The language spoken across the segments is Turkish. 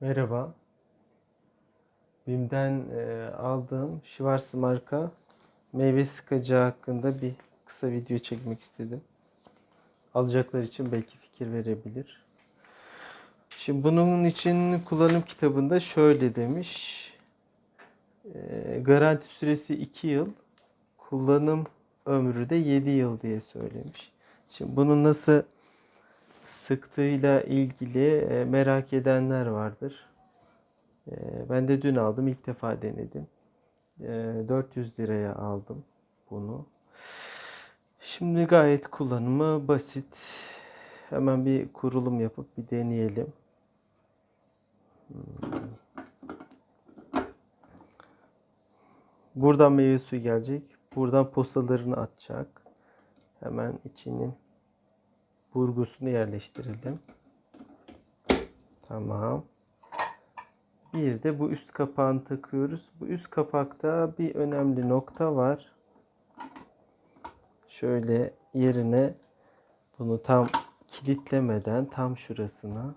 Merhaba. BİM'den e, aldığım Schwarz marka meyve sıkacı hakkında bir kısa video çekmek istedim. Alacaklar için belki fikir verebilir. Şimdi bunun için kullanım kitabında şöyle demiş. E, garanti süresi 2 yıl, kullanım ömrü de 7 yıl diye söylemiş. Şimdi bunun nasıl sıktığıyla ilgili e, merak edenler vardır. E, Ben de dün aldım, ilk defa denedim. E, 400 liraya aldım bunu. Şimdi gayet kullanımı basit. Hemen bir kurulum yapıp bir deneyelim. Hmm. Buradan meyve suyu gelecek. Buradan postalarını atacak. Hemen içinin burgusunu yerleştirelim. Tamam. Bir de bu üst kapağını takıyoruz. Bu üst kapakta bir önemli nokta var. Şöyle yerine bunu tam kilitlemeden tam şurasına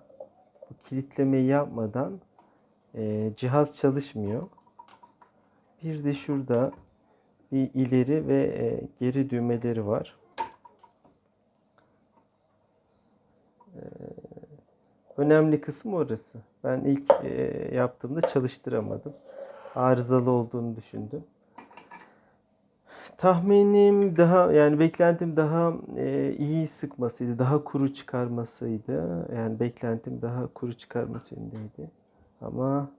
bu kilitlemeyi yapmadan e, cihaz çalışmıyor. Bir de şurada bir ileri ve e, geri düğmeleri var. Önemli kısmı orası. Ben ilk e, yaptığımda çalıştıramadım. Arızalı olduğunu düşündüm. Tahminim daha yani beklentim daha e, iyi sıkmasıydı, daha kuru çıkarmasıydı. Yani beklentim daha kuru çıkarması yönündeydi. Ama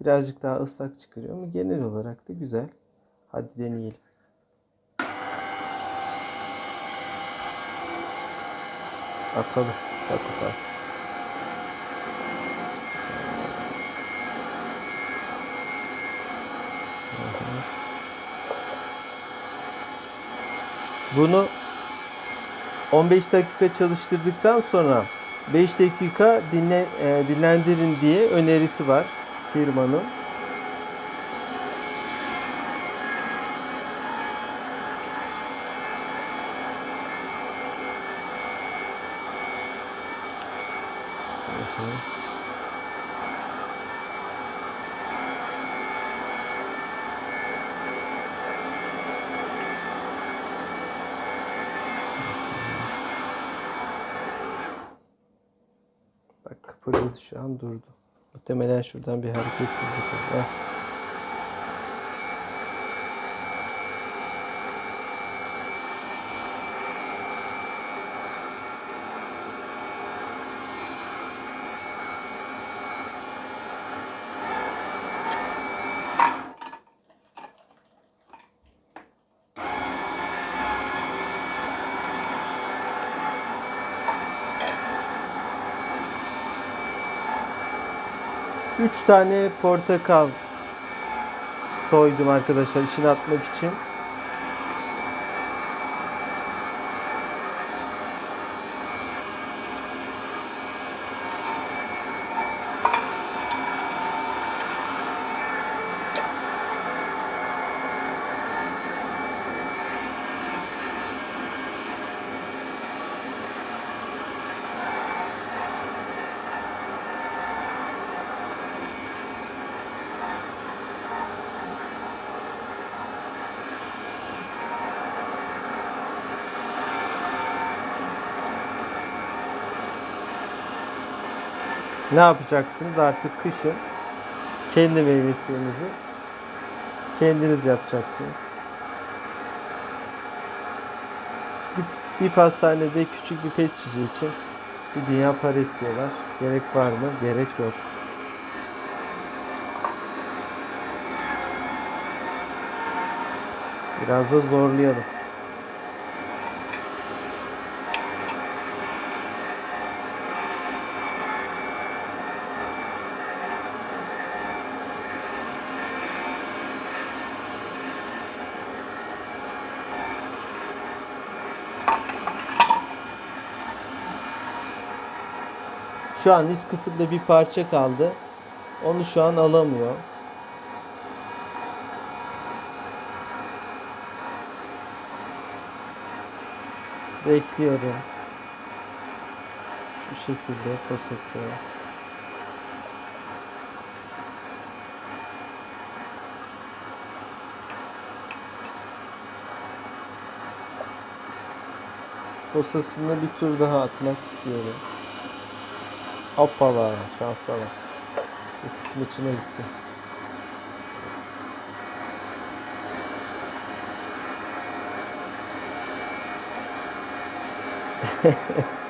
birazcık daha ıslak çıkarıyor ama genel olarak da güzel. Hadi deneyelim. Atalım. Ufak ufak. Bunu 15 dakika çalıştırdıktan sonra 5 dakika dinle, e, dinlendirin diye önerisi var firmanın. Hı kapalıydı şu an durdu. Muhtemelen şuradan bir hareketsizlik oldu. Heh. Üç tane portakal soydum arkadaşlar içine atmak için. Ne yapacaksınız artık kışın kendi meyve suyunuzu kendiniz yapacaksınız. Bir, bir pastanede küçük bir pet şişe için bir dünya para istiyorlar. Gerek var mı? Gerek yok. Biraz da zorlayalım. Şu an üst kısımda bir parça kaldı. Onu şu an alamıyor. Bekliyorum. Şu şekilde prosesi. Posasını bir tur daha atmak istiyorum. Hoppala şansa bak. Bir kısmı içine gitti.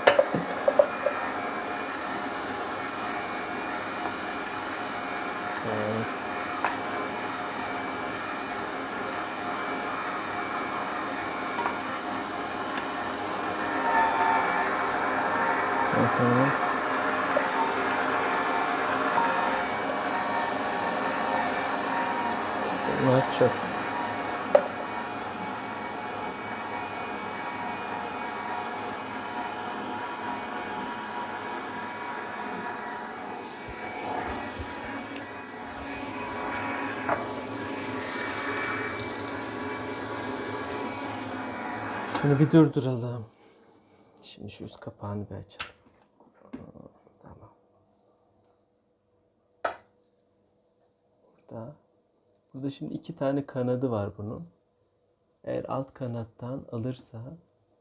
Evet. Hı çöp. Şunu bir durduralım. Şimdi şu üst kapağını bir açalım. Tamam. Burada. Burada şimdi iki tane kanadı var bunun. Eğer alt kanattan alırsa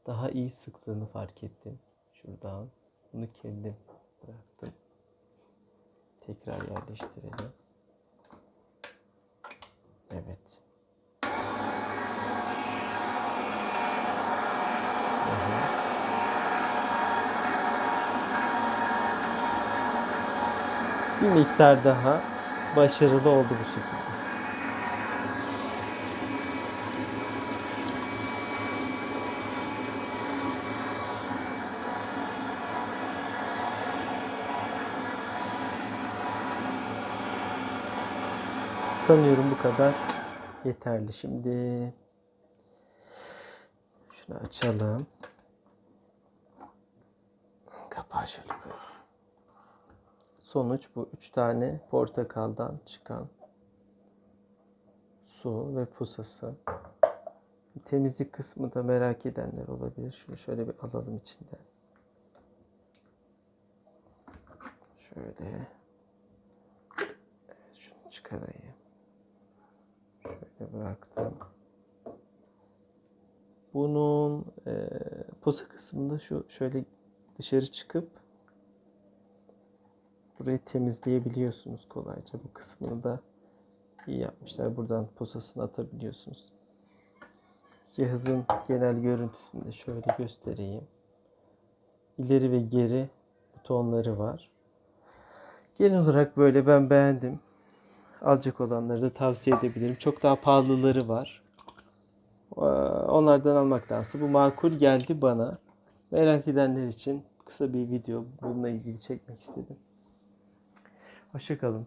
daha iyi sıktığını fark ettim. Şuradan. Bunu kendim bıraktım. Tekrar yerleştirelim. Evet. Bir miktar daha başarılı oldu bu şekilde. Sanıyorum bu kadar yeterli. Şimdi şunu açalım. Kapağı şöyle. Sonuç bu. Üç tane portakaldan çıkan su ve pusası. Temizlik kısmı da merak edenler olabilir. Şunu şöyle bir alalım içinden. Şöyle. Evet şunu çıkarayım. Bıraktım. Bunun e, posa kısmında şu şöyle dışarı çıkıp burayı temizleyebiliyorsunuz kolayca. Bu kısmını da iyi yapmışlar. Buradan posasını atabiliyorsunuz. Cihazın genel görüntüsünü de şöyle göstereyim. İleri ve geri butonları var. Genel olarak böyle ben beğendim. Alacak olanları da tavsiye edebilirim. Çok daha pahalıları var. Ee, Onlardan almaktansa bu makul geldi bana. Merak edenler için kısa bir video bununla ilgili çekmek istedim. Hoşçakalın.